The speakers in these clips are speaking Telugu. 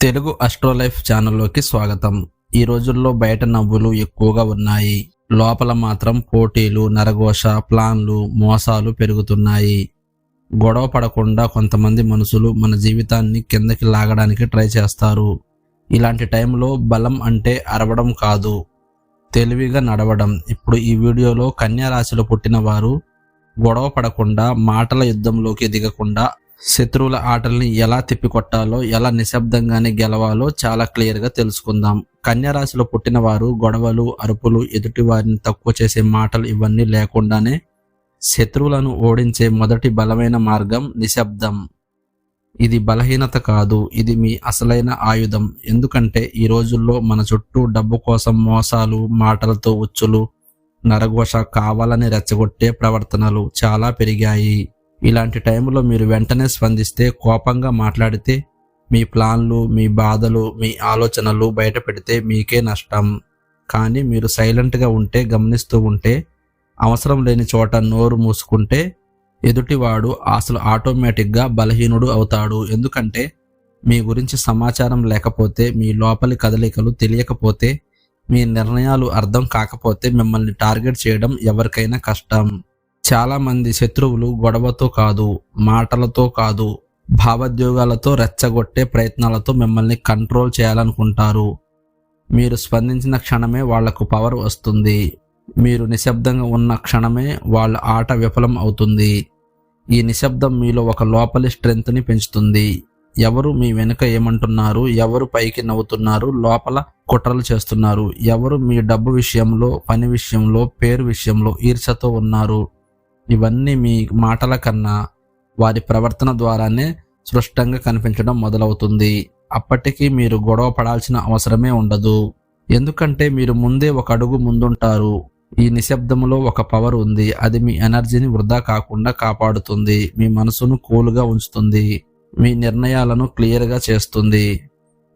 తెలుగు అస్ట్రోలైఫ్ ఛానల్లోకి స్వాగతం. ఈ రోజుల్లో బయట నవ్వులు ఎక్కువగా ఉన్నాయి. లోపల మాత్రం పోటీలు నరఘోష ప్లాన్లు మోసాలు పెరుగుతున్నాయి. గొడవ పడకుండా కొంతమంది మనుషులు మన జీవితాన్ని కిందకి లాగడానికి ట్రై చేస్తారు. ఇలాంటి టైంలో బలం అంటే అరవడం కాదు. తెలివిగా నడవడం. ఇప్పుడు ఈ వీడియోలో కన్యా రాశిలో పుట్టిన వారు గొడవ పడకుండా మాటల యుద్ధంలోకి దిగకుండా శత్రువుల ఆటల్ని ఎలా తిప్పికొట్టాలో ఎలా నిశ్శబ్దంగానే గెలవాలో చాలా క్లియర్గా తెలుసుకుందాం. కన్యరాశిలో పుట్టిన వారు గొడవలు అరుపులు ఎదుటి వారిని తక్కువ చేసే మాటలు ఇవన్నీ లేకుండానే శత్రువులను ఓడించే మొదటి బలమైన మార్గం నిశ్శబ్దం. ఇది బలహీనత కాదు ఇది మీ అసలైన ఆయుధం. ఎందుకంటే ఈ రోజుల్లో మన చుట్టూ డబ్బు కోసం మోసాలు మాటలతో ఉచ్చులు నరఘోష కావాలని రెచ్చగొట్టే ప్రవర్తనలు చాలా పెరిగాయి. ఇలాంటి టైంలో మీరు వెంటనే స్పందిస్తే కోపంగా మాట్లాడితే మీ ప్లాన్లు మీ బాధలు మీ ఆలోచనలు బయట పెడితే మీకే నష్టం. కానీ మీరు సైలెంట్గా ఉంటే గమనిస్తూ ఉంటే అవసరం లేని చోట నోరు మూసుకుంటే ఎదుటివాడు అసలు ఆటోమేటిక్గా బలహీనుడు అవుతాడు. ఎందుకంటే మీ గురించి సమాచారం లేకపోతే మీ లోపలి కదలికలు తెలియకపోతే మీ నిర్ణయాలు అర్థం కాకపోతే మిమ్మల్ని టార్గెట్ చేయడం ఎవరికైనా కష్టం. చాలామంది శత్రువులు గొడవతో కాదు మాటలతో కాదు భావోద్యోగాలతో రెచ్చగొట్టే ప్రయత్నాలతో మిమ్మల్ని కంట్రోల్ చేయాలనుకుంటారు. మీరు స్పందించిన క్షణమే వాళ్ళకు పవర్ వస్తుంది. మీరు నిశ్శబ్దంగా ఉన్న క్షణమే వాళ్ళ ఆట విఫలం అవుతుంది. ఈ నిశ్శబ్దం మీలో ఒక లోపలి స్ట్రెంగ్త్ని పెంచుతుంది. ఎవరు మీ వెనుక ఏమంటున్నారు ఎవరు పైకి నవ్వుతున్నారు లోపల కుట్రలు చేస్తున్నారు ఎవరు మీ డబ్బు విషయంలో పని విషయంలో పేరు విషయంలో ఈర్షతో ఉన్నారు. ఇవన్నీ మీ మాటల కన్నా వారి ప్రవర్తన ద్వారానే స్పష్టంగా కనిపించడం మొదలవుతుంది. అప్పటికీ మీరు గొడవ పడాల్సిన అవసరమే ఉండదు. ఎందుకంటే మీరు ముందే ఒక అడుగు ముందుంటారు. ఈ నిశ్శబ్దములో ఒక పవర్ ఉంది. అది మీ ఎనర్జీని వృధా కాకుండా కాపాడుతుంది. మీ మనసును కూల్గా ఉంచుతుంది. మీ నిర్ణయాలను క్లియర్గా చేస్తుంది.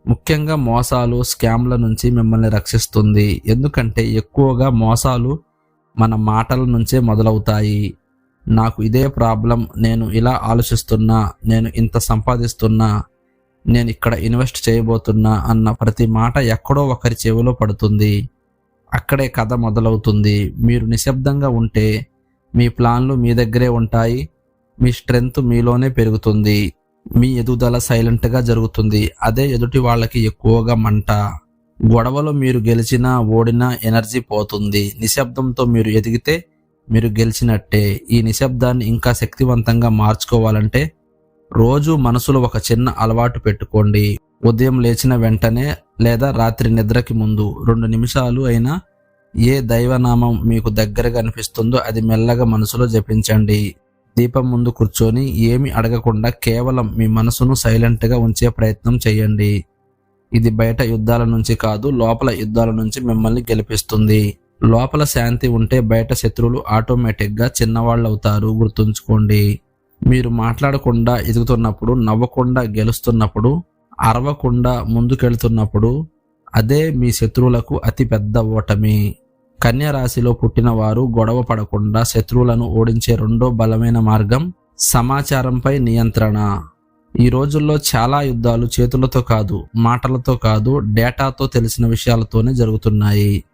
ముఖ్యంగా మోసాలు స్కామ్ల నుంచి మిమ్మల్ని రక్షిస్తుంది. ఎందుకంటే ఎక్కువగా మోసాలు మన మాటల నుంచే మొదలవుతాయి. నాకు ఇదే ప్రాబ్లం నేను ఇలా ఆలోచిస్తున్నా నేను ఇంత సంపాదిస్తున్నా నేను ఇక్కడ ఇన్వెస్ట్ చేయబోతున్నా అన్న ప్రతి మాట ఎక్కడో ఒకరి చెవిలో పడుతుంది. అక్కడే కథ మొదలవుతుంది. మీరు నిశ్శబ్దంగా ఉంటే మీ ప్లాన్లు మీ దగ్గరే ఉంటాయి మీ స్ట్రెంగ్త్ మీలోనే పెరుగుతుంది మీ ఎదుగుదల సైలెంట్గా జరుగుతుంది. అదే ఎదుటి వాళ్ళకి ఎక్కువగా మంట. గొడవలో మీరు గెలిచినా ఓడినా ఎనర్జీ పోతుంది. నిశ్శబ్దంతో మీరు ఎదిగితే మీరు గెలిచినట్టే ఈ నిశ్శబ్దాన్ని ఇంకా శక్తివంతంగా మార్చుకోవాలంటే రోజు మనసులో ఒక చిన్న అలవాటు పెట్టుకోండి. ఉదయం లేచిన వెంటనే లేదా రాత్రి నిద్రకి ముందు రెండు నిమిషాలు అయినా ఏ దైవనామం మీకు దగ్గరగా అనిపిస్తుందో అది మెల్లగా మనసులో జపించండి. దీపం ముందు కూర్చొని ఏమి అడగకుండా కేవలం మీ మనసును సైలెంట్గా ఉంచే ప్రయత్నం చేయండి. ఇది బయట యుద్ధాల నుంచి కాదు లోపల యుద్ధాల నుంచి మిమ్మల్ని గెలిపిస్తుంది. లోపల శాంతి ఉంటే బయట శత్రువులు ఆటోమేటిక్గా చిన్నవాళ్ళు అవుతారు గుర్తుంచుకోండి. మీరు మాట్లాడకుండా ఎదుగుతున్నప్పుడు నవ్వకుండా గెలుస్తున్నప్పుడు అరవకుండా ముందుకెళ్తున్నప్పుడు అదే మీ శత్రువులకు అతిపెద్ద ఓటమి. కన్య రాశిలో పుట్టిన వారు గొడవ పడకుండా శత్రువులను ఓడించే రెండో బలమైన మార్గం సమాచారంపై నియంత్రణ. ఈ రోజుల్లో చాలా యుద్ధాలు చేతులతో కాదు మాటలతో కాదు డేటాతో తెలిసిన విషయాలతోనే జరుగుతున్నాయి.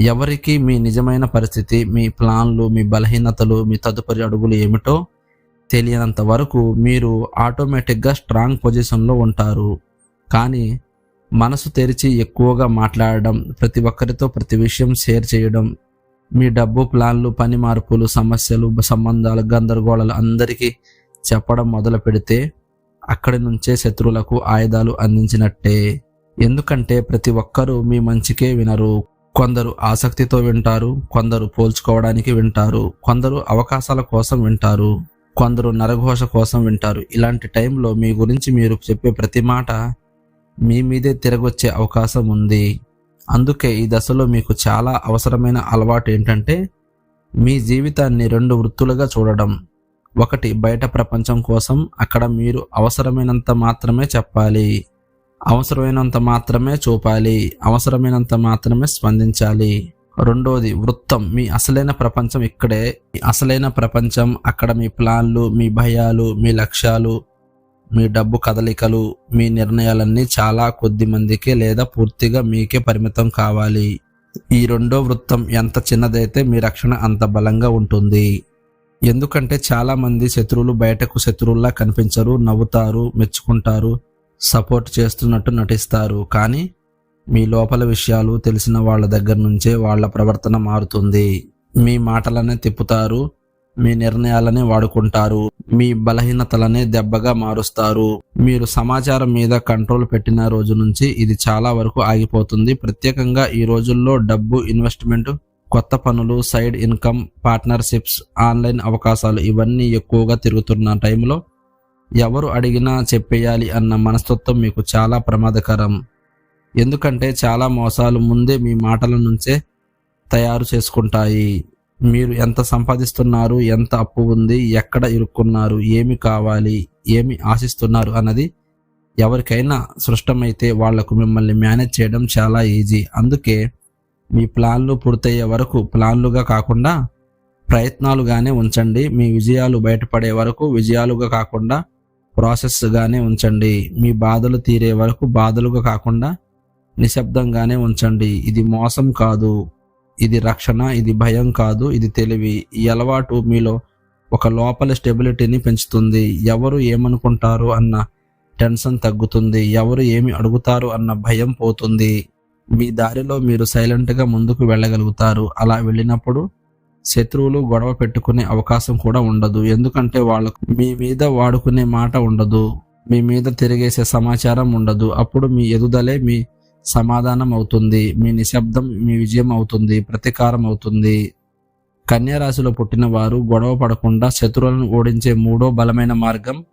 ఎవరికి మీ నిజమైన పరిస్థితి మీ ప్లాన్లు మీ బలహీనతలు మీ తదుపరి అడుగులు ఏమిటో తెలియనంత వరకు మీరు ఆటోమేటిక్గా స్ట్రాంగ్ పొజిషన్లో ఉంటారు. కానీ మనసు తెరిచి ఎక్కువగా మాట్లాడడం ప్రతి ఒక్కరితో ప్రతి విషయం షేర్ చేయడం మీ డబ్బు ప్లాన్లు పని మార్పులు సమస్యలు సంబంధాలు గందరగోళాలు అందరికీ చెప్పడం మొదలు పెడితే అక్కడి నుంచే శత్రువులకు ఆయుధాలు అందించినట్టే. ఎందుకంటే ప్రతి ఒక్కరూ మీ మంచికే వినరు. కొందరు ఆసక్తితో వింటారు కొందరు పోల్చుకోవడానికి వింటారు కొందరు అవకాశాల కోసం వింటారు కొందరు నరఘోష కోసం వింటారు. ఇలాంటి టైంలో మీ గురించి మీరు చెప్పే ప్రతి మాట మీ మీదే తిరగొచ్చే అవకాశం ఉంది. అందుకే ఈ దశలో మీకు చాలా అవసరమైన అలవాటు ఏంటంటే మీ జీవితాన్ని రెండు వృత్తులుగా చూడడం. ఒకటి బయట ప్రపంచం కోసం అక్కడ మీరు అవసరమైనంత మాత్రమే చెప్పాలి. అవసరమైనంత మాత్రమే చూపాలి అవసరమైనంత మాత్రమే స్పందించాలి. రెండోది వృత్తం. మీ అసలైన ప్రపంచం ఇక్కడే. మీ అసలైన ప్రపంచం అక్కడ మీ ప్లాన్లు మీ భయాలు మీ లక్ష్యాలు మీ డబ్బు కదలికలు మీ నిర్ణయాలన్నీ చాలా కొద్ది మందికి లేదా పూర్తిగా మీకే పరిమితం కావాలి. ఈ రెండో వృత్తం ఎంత చిన్నదైతే మీ రక్షణ అంత బలంగా ఉంటుంది. ఎందుకంటే చాలామంది శత్రువులు బయటకు శత్రువుల్లా కనిపించరు నవ్వుతారు మెచ్చుకుంటారు. సపోర్ట్ చేస్తున్నట్టు నటిస్తారు. కానీ మీ లోపల విషయాలు తెలిసిన వాళ్ళ దగ్గర నుంచే వాళ్ళ ప్రవర్తన మారుతుంది. మీ మాటలనే తిప్పుతారు. మీ నిర్ణయాలనే వాడుకుంటారు. మీ బలహీనతలనే దెబ్బగా మారుస్తారు. మీరు సమాచారం మీద కంట్రోల్ పెట్టిన రోజు నుంచి ఇది చాలా వరకు ఆగిపోతుంది. ప్రత్యేకంగా ఈ రోజుల్లో డబ్బు ఇన్వెస్ట్మెంట్ కొత్త పనులు సైడ్ ఇన్కమ్ పార్ట్నర్షిప్స్ ఆన్లైన్ అవకాశాలు ఇవన్నీ ఎక్కువగా తిరుగుతున్న టైంలో ఎవరు అడిగినా చెప్పేయాలి అన్న మనస్తత్వం మీకు చాలా ప్రమాదకరం. ఎందుకంటే చాలా మోసాలు ముందే మీ మాటల నుంచే తయారు చేసుకుంటాయి. మీరు ఎంత సంపాదిస్తున్నారు ఎంత అప్పు ఉంది ఎక్కడ ఇరుక్కున్నారు ఏమి కావాలి ఏమి ఆశిస్తున్నారు అన్నది ఎవరికైనా సృష్టమైతే వాళ్ళకు మిమ్మల్ని మేనేజ్ చేయడం చాలా ఈజీ. అందుకే మీ ప్లాన్లు పూర్తయ్యే వరకు ప్లాన్లుగా కాకుండా ప్రయత్నాలుగానే ఉంచండి. మీ విజయాలు బయటపడే వరకు విజయాలుగా కాకుండా ప్రాసెస్గానే ఉంచండి. మీ బాధలు తీరే వరకు బాధలుగా కాకుండా నిశ్శబ్దంగానే ఉంచండి. ఇది మోసం కాదు. ఇది రక్షణ ఇది భయం కాదు. ఇది తెలివి. ఈ అలవాటు మీలో ఒక లోపల స్టెబిలిటీని పెంచుతుంది. ఎవరు ఏమనుకుంటారు అన్న టెన్షన్ తగ్గుతుంది. ఎవరు ఏమి అడుగుతారు అన్న భయం పోతుంది. మీ దారిలో మీరు సైలెంట్గా ముందుకు వెళ్ళగలుగుతారు. అలా వెళ్ళినప్పుడు శత్రువులు గొడవ పెట్టుకునే అవకాశం కూడా ఉండదు. ఎందుకంటే వాళ్ళకు మీ మీద వాడుకునే మాట ఉండదు. మీ మీద తిరిగేసే సమాచారం ఉండదు. అప్పుడు మీ ఎదుదలే మీ సమాధానం అవుతుంది. మీ నిశ్శబ్దం మీ విజయం అవుతుంది. ప్రతీకారం అవుతుంది. కన్యారాశిలో పుట్టిన వారు గొడవ పడకుండా శత్రువులను ఓడించే మూడో బలమైన మార్గం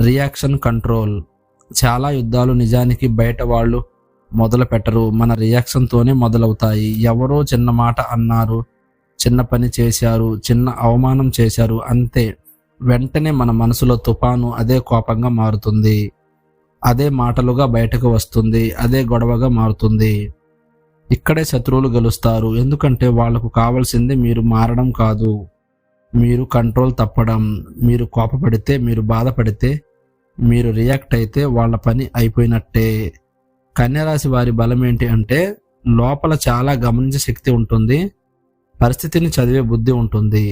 రియాక్షన్ కంట్రోల్. చాలా యుద్ధాలు నిజానికి బయట వాళ్ళు మొదలు పెట్టరు మన రియాక్షన్తోనే మొదలవుతాయి. ఎవరో చిన్న మాట అన్నారు. చిన్న పని చేశారు చిన్న అవమానం చేశారు అంతే వెంటనే మన మనసులో తుఫాను అదే కోపంగా మారుతుంది. అదే మాటలుగా బయటకు వస్తుంది అదే గొడవగా మారుతుంది. ఇక్కడే శత్రువులు గెలుస్తారు. ఎందుకంటే వాళ్ళకు కావాల్సింది మీరు మారడం కాదు. మీరు కంట్రోల్ తప్పడం మీరు కోపపడితే మీరు బాధపడితే మీరు రియాక్ట్ అయితే వాళ్ళ పని అయిపోయినట్టే. కన్యరాశి వారి బలం ఏంటి అంటే లోపల చాలా గమనించే శక్తి ఉంటుంది. పరిస్థితిని చదివే బుద్ధి ఉంటుంది.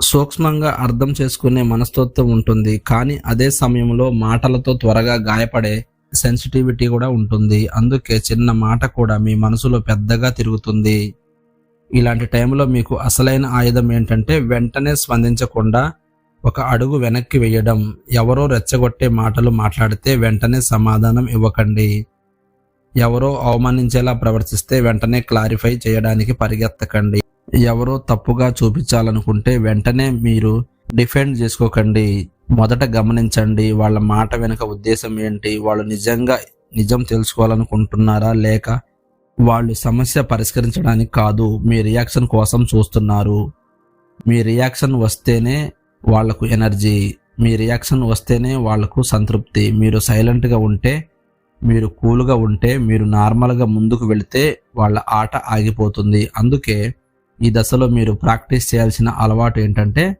సూక్ష్మంగా అర్థం చేసుకునే మనస్తత్వం ఉంటుంది. కానీ అదే సమయంలో మాటలతో త్వరగా గాయపడే సెన్సిటివిటీ కూడా ఉంటుంది. అందుకే చిన్న మాట కూడా మీ మనసులో పెద్దగా తిరుగుతుంది. ఇలాంటి టైంలో మీకు అసలైన ఆయుధం ఏంటంటే వెంటనే స్పందించకుండా ఒక అడుగు వెనక్కి వేయడం. ఎవరో రెచ్చగొట్టే మాటలు మాట్లాడితే వెంటనే సమాధానం ఇవ్వకండి. ఎవరో అవమానించేలా ప్రవర్తిస్తే వెంటనే క్లారిఫై చేయడానికి పరిగెత్తకండి. ఎవరో తప్పుగా చూపించాలనుకుంటే వెంటనే మీరు డిఫెండ్ చేసుకోకండి. మొదట గమనించండి వాళ్ళ మాట వెనుక ఉద్దేశం ఏంటి? వాళ్ళు నిజంగా నిజం తెలుసుకోవాలనుకుంటున్నారా? లేక వాళ్ళు సమస్య పరిష్కరించడానికి కాదు మీ రియాక్షన్ కోసం చూస్తున్నారు. మీ రియాక్షన్ వస్తేనే వాళ్ళకు ఎనర్జీ. మీ రియాక్షన్ వస్తేనే వాళ్ళకు సంతృప్తి. మీరు సైలెంట్గా ఉంటే మీరు కూల్గా ఉంటే మీరు నార్మల్గా ముందుకు వెళితే వాళ్ళ ఆట ఆగిపోతుంది. అందుకే ఈ దశలో మీరు ప్రాక్టీస్ చేయాల్సిన అలవాటు ఏంటంటే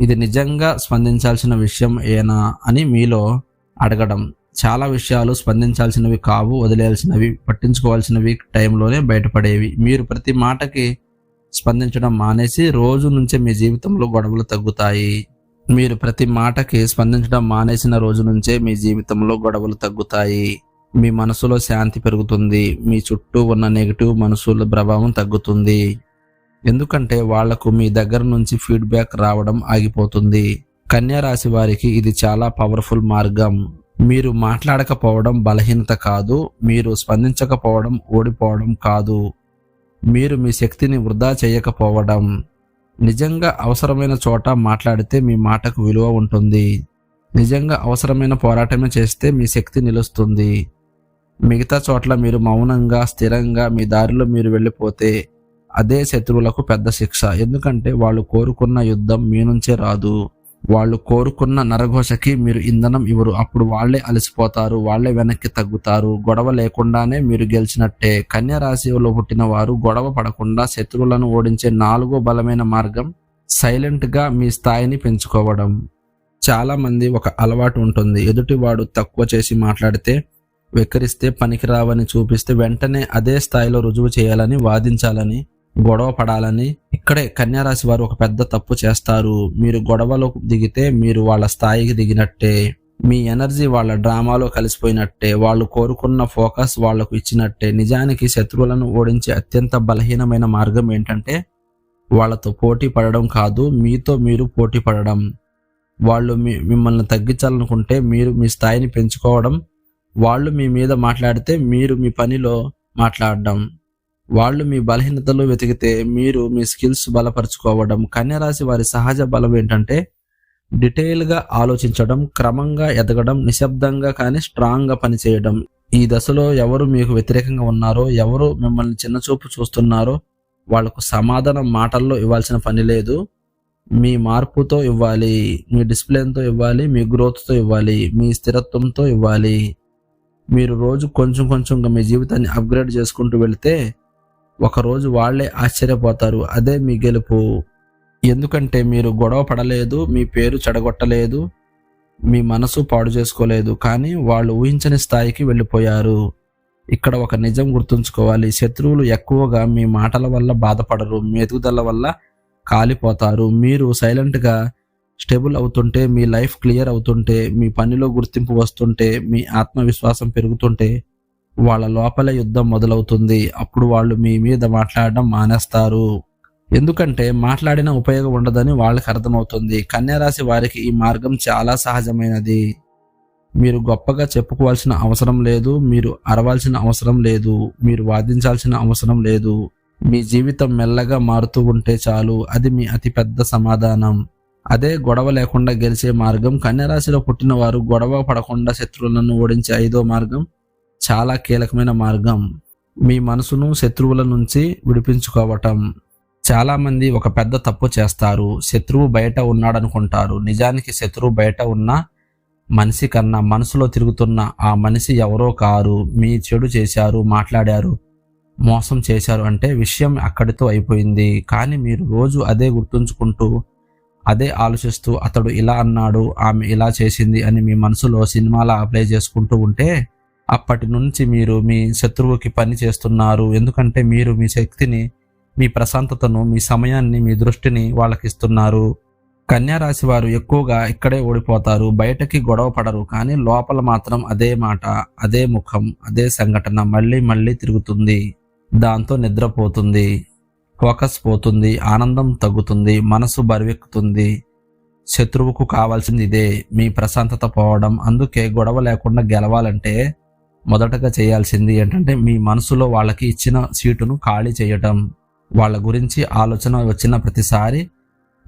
ఇది నిజంగా స్పందించాల్సిన విషయం ఏనా అని మీలో అడగడం. చాలా విషయాలు స్పందించాల్సినవి కావు వదిలేయాల్సినవి పట్టించుకోవాల్సినవి టైంలోనే బయటపడేవి. మీరు ప్రతి మాటకి స్పందించడం మానేసి రోజు నుంచే మీ జీవితంలో గొడవలు తగ్గుతాయి. మీరు ప్రతి మాటకి స్పందించడం మానేసిన రోజు నుంచే మీ జీవితంలో గొడవలు తగ్గుతాయి. మీ మనసులో శాంతి పెరుగుతుంది. మీ చుట్టూ ఉన్న నెగిటివ్ మనసుల ప్రభావం తగ్గుతుంది. ఎందుకంటే వాళ్ళకు మీ దగ్గర నుంచి ఫీడ్బ్యాక్ రావడం ఆగిపోతుంది. కన్యా రాశి వారికి ఇది చాలా పవర్ఫుల్ మార్గం. మీరు మాట్లాడకపోవడం బలహీనత కాదు మీరు స్పందించకపోవడం ఓడిపోవడం కాదు. మీరు మీ శక్తిని వృధా చేయకపోవడం. నిజంగా అవసరమైన చోట మాట్లాడితే మీ మాటకు విలువ ఉంటుంది. నిజంగా అవసరమైన పోరాటమే చేస్తే మీ శక్తి నిలుస్తుంది. మిగతా చోట్ల మీరు మౌనంగా స్థిరంగా మీ దారిలో మీరు వెళ్ళిపోతే అదే శత్రువులకు పెద్ద శిక్ష. ఎందుకంటే వాళ్ళు కోరుకున్న యుద్ధం మీ నుంచే రాదు. వాళ్ళు కోరుకున్న నరఘోషకి మీరు ఇంధనం ఇవ్వరు. అప్పుడు వాళ్ళే అలసిపోతారు వాళ్ళే వెనక్కి తగ్గుతారు. గొడవ లేకుండానే మీరు గెలిచినట్టే. కన్యా రాశిలో పుట్టిన వారు గొడవ పడకుండా శత్రువులను ఓడించే నాలుగో బలమైన మార్గం సైలెంట్గా మీ స్థాయిని పెంచుకోవడం. చాలామంది ఒక అలవాటు ఉంటుంది. ఎదుటివాడు తక్కువ చేసి మాట్లాడితే వెక్కిరిస్తే పనికిరావని చూపిస్తే వెంటనే అదే స్థాయిలో రుజువు చేయాలని వాదించాలని గొడవ పడాలని. ఇక్కడే కన్యారాశి వారు ఒక పెద్ద తప్పు చేస్తారు. మీరు గొడవలో దిగితే మీరు వాళ్ళ స్థాయికి దిగినట్టే. మీ ఎనర్జీ వాళ్ళ డ్రామాలో కలిసిపోయినట్టే. వాళ్ళు కోరుకున్న ఫోకస్ వాళ్ళకు ఇచ్చినట్టే. నిజానికి శత్రువులను ఓడించే అత్యంత బలహీనమైన మార్గం ఏంటంటే వాళ్ళతో పోటీ పడడం కాదు మీతో మీరు పోటీ పడడం. వాళ్ళు మీ మిమ్మల్ని తగ్గించాలనుకుంటే మీరు మీ స్థాయిని పెంచుకోవడం. వాళ్ళు మీ మీద మాట్లాడితే మీరు మీ పనిలో మాట్లాడడం. వాళ్ళు మీ బలహీనతలు వెతికితే మీరు మీ స్కిల్స్ బలపరుచుకోవడం కన్యరాశి వారి సహజ బలం ఏంటంటే డీటెయిల్గా ఆలోచించడం క్రమంగా ఎదగడం నిశ్శబ్దంగా కానీ స్ట్రాంగ్గా పనిచేయడం. ఈ దశలో ఎవరు మీకు వ్యతిరేకంగా ఉన్నారో ఎవరు మిమ్మల్ని చిన్నచూపు చూస్తున్నారో వాళ్ళకు సమాధానం మాటల్లో ఇవ్వాల్సిన పని లేదు. మీ మార్పుతో ఇవ్వాలి మీ డిసిప్లిన్తో ఇవ్వాలి మీ గ్రోత్తో ఇవ్వాలి మీ స్థిరత్వంతో ఇవ్వాలి. మీరు రోజు కొంచెం కొంచెంగా మీ జీవితాన్ని అప్గ్రేడ్ చేసుకుంటూ వెళితే ఒకరోజు వాళ్ళే ఆశ్చర్యపోతారు అదే మీ గెలుపు. ఎందుకంటే మీరు గొడవ పడలేదు మీ పేరు చెడగొట్టలేదు మీ మనసు పాడు చేసుకోలేదు కానీ వాళ్ళు ఊహించని స్థాయికి వెళ్ళిపోయారు. ఇక్కడ ఒక నిజం గుర్తుంచుకోవాలి. శత్రువులు ఎక్కువగా మీ మాటల వల్ల బాధపడరు మీ ఎదుగుదల వల్ల కాలిపోతారు. మీరు సైలెంట్గా స్టేబుల్ అవుతుంటే మీ లైఫ్ క్లియర్ అవుతుంటే మీ పనిలో గుర్తింపు వస్తుంటే మీ ఆత్మవిశ్వాసం పెరుగుతుంటే వాళ్ళ లోపల యుద్ధం మొదలవుతుంది. అప్పుడు వాళ్ళు మీ మీద మాట్లాడడం మానేస్తారు. ఎందుకంటే మాట్లాడిన ఉపయోగం ఉండదని వాళ్ళకి అర్థమవుతుంది. కన్యారాశి వారికి ఈ మార్గం చాలా సహజమైనది. మీరు గొప్పగా చెప్పుకోవాల్సిన అవసరం లేదు. మీరు అరవాల్సిన అవసరం లేదు. మీరు వాదించాల్సిన అవసరం లేదు. మీ జీవితం మెల్లగా మారుతూ ఉంటే చాలు. అది మీ అతిపెద్ద సమాధానం. అదే గొడవ లేకుండా గెలిచే మార్గం. కన్యరాశిలో పుట్టిన వారు గొడవ పడకుండా శత్రువులను ఓడించే ఐదో మార్గం. చాలా కీలకమైన మార్గం మీ మనసును శత్రువుల నుంచి విడిపించుకోవటం. చాలామంది ఒక పెద్ద తప్పు చేస్తారు. శత్రువు బయట ఉన్నాడనుకుంటారు. నిజానికి శత్రువు బయట ఉన్న మనిషి కన్నా మనసులో తిరుగుతున్న ఆ మనిషి ఎవరో కారు మీ చెడు చేశారు మాట్లాడారు మోసం చేశారు అంటే విషయం అక్కడితో అయిపోయింది. కానీ మీరు రోజు అదే గుర్తుంచుకుంటూ అదే ఆలోచిస్తూ అతడు ఇలా అన్నాడు ఆమె ఇలా చేసింది అని మీ మనసులో సినిమాలా అప్లై చేసుకుంటూ ఉంటే అప్పటి నుంచి మీరు మీ శత్రువుకి పని చేస్తున్నారు. ఎందుకంటే మీరు మీ శక్తిని మీ ప్రశాంతతను మీ సమయాన్ని మీ దృష్టిని వాళ్ళకి ఇస్తున్నారు కన్యారాశి వారు ఎక్కువగా ఇక్కడే ఓడిపోతారు. బయటకి గొడవ పడరు. కానీ లోపల మాత్రం అదే మాట అదే ముఖం అదే సంఘటన మళ్ళీ మళ్ళీ తిరుగుతుంది. దాంతో నిద్రపోతుంది. ఫోకస్ పోతుంది. ఆనందం తగ్గుతుంది. మనసు బరువెక్కుతుంది. శత్రువుకు కావాల్సింది ఇదే. మీ ప్రశాంతత పోవడం. అందుకే గొడవ లేకుండా గెలవాలంటే మొదటగా చేయాల్సింది ఏంటంటే మీ మనసులో వాళ్ళకి ఇచ్చిన సీటును ఖాళీ చేయటం. వాళ్ళ గురించి ఆలోచన వచ్చిన ప్రతిసారి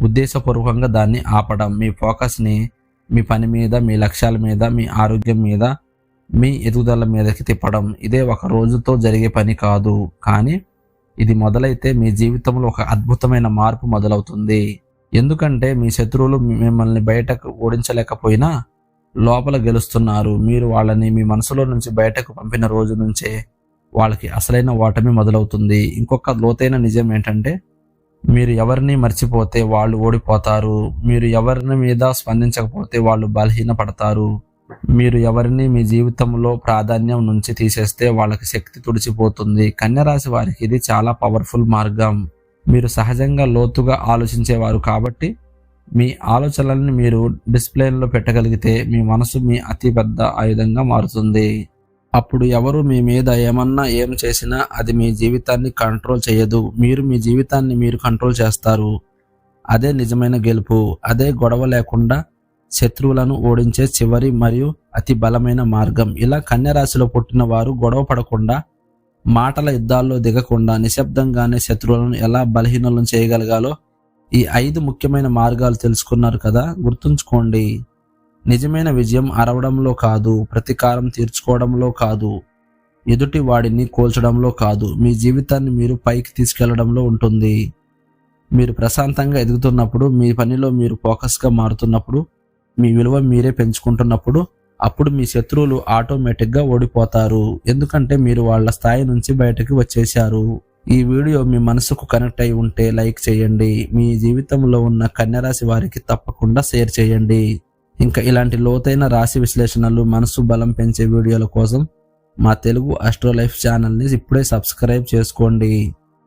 ఉద్దేశపూర్వకంగా దాన్ని ఆపడం. మీ ఫోకస్ని మీ పని మీద మీ లక్ష్యాల మీద మీ ఆరోగ్యం మీద మీ ఎదుగుదల మీదకి తిప్పడం. ఇదే ఒక రోజుతో జరిగే పని కాదు. కానీ ఇది మొదలైతే మీ జీవితంలో ఒక అద్భుతమైన మార్పు మొదలవుతుంది. ఎందుకంటే మీ శత్రువులు మిమ్మల్ని బయటకు ఓడించలేకపోయినా లోపల గెలుస్తున్నారు. మీరు వాళ్ళని మీ మనసులో నుంచి బయటకు పంపిన రోజు నుంచే వాళ్ళకి అసలైన ఓటమి మొదలవుతుంది. ఇంకొక లోతైన నిజం ఏంటంటే మీరు ఎవరిని మర్చిపోతే వాళ్ళు ఓడిపోతారు. మీరు ఎవరిని మీద స్పందించకపోతే వాళ్ళు బలహీన పడతారు మీరు ఎవరిని మీ జీవితంలో ప్రాధాన్యం నుంచి తీసేస్తే వాళ్ళకి శక్తి తుడిచిపోతుంది. కన్యరాశి వారికి ఇది చాలా పవర్ఫుల్ మార్గం. మీరు సహజంగా లోతుగా ఆలోచించేవారు కాబట్టి మీ ఆలోచనలను మీరు డిస్ప్లేలో పెట్టగలిగితే మీ మనసు మీ అతి పెద్ద ఆయుధంగా మారుతుంది. అప్పుడు ఎవరు మీ మీద ఏమన్నా ఏం చేసినా అది మీ జీవితాన్ని కంట్రోల్ చేయదు. మీరు మీ జీవితాన్ని మీరు కంట్రోల్ చేస్తారు. అదే నిజమైన గెలుపు. అదే గొడవ లేకుండా శత్రువులను ఓడించే చివరి మరియు అతి బలమైన మార్గం. ఇలా కన్యరాశిలో పుట్టిన వారు గొడవ పడకుండా మాటల యుద్ధాల్లో దిగకుండా నిశ్శబ్దంగానే శత్రువులను ఎలా బలహీనలను చేయగలగాలో ఈ ఐదు ముఖ్యమైన మార్గాలు తెలుసుకున్నారు కదా? గుర్తుంచుకోండి. నిజమైన విజయం అరవడంలో కాదు ప్రతీకారం తీర్చుకోవడంలో కాదు ఎదుటి వాడిని కోల్చడంలో కాదు మీ జీవితాన్ని మీరు పైకి తీసుకెళ్ళడంలో ఉంటుంది. మీరు ప్రశాంతంగా ఎదుగుతున్నప్పుడు మీ పనిలో మీరు ఫోకస్గా మారుతున్నప్పుడు మీ విలువ మీరే పెంచుకుంటున్నప్పుడు అప్పుడు మీ శత్రువులు ఆటోమేటిక్గా ఓడిపోతారు. ఎందుకంటే మీరు వాళ్ళ స్థాయి నుంచి బయటకు వచ్చేశారు. ఈ వీడియో మీ మనసుకు కనెక్ట్ అయి ఉంటే లైక్ చేయండి. మీ జీవితంలో ఉన్న కన్యరాశి వారికి తప్పకుండా షేర్ చేయండి. ఇంకా ఇలాంటి లోతైన రాశి విశ్లేషణలు మనసు బలం పెంచే వీడియోల కోసం మా తెలుగు అస్ట్రో లైఫ్ ఛానల్ని ఇప్పుడే సబ్స్క్రైబ్ చేసుకోండి.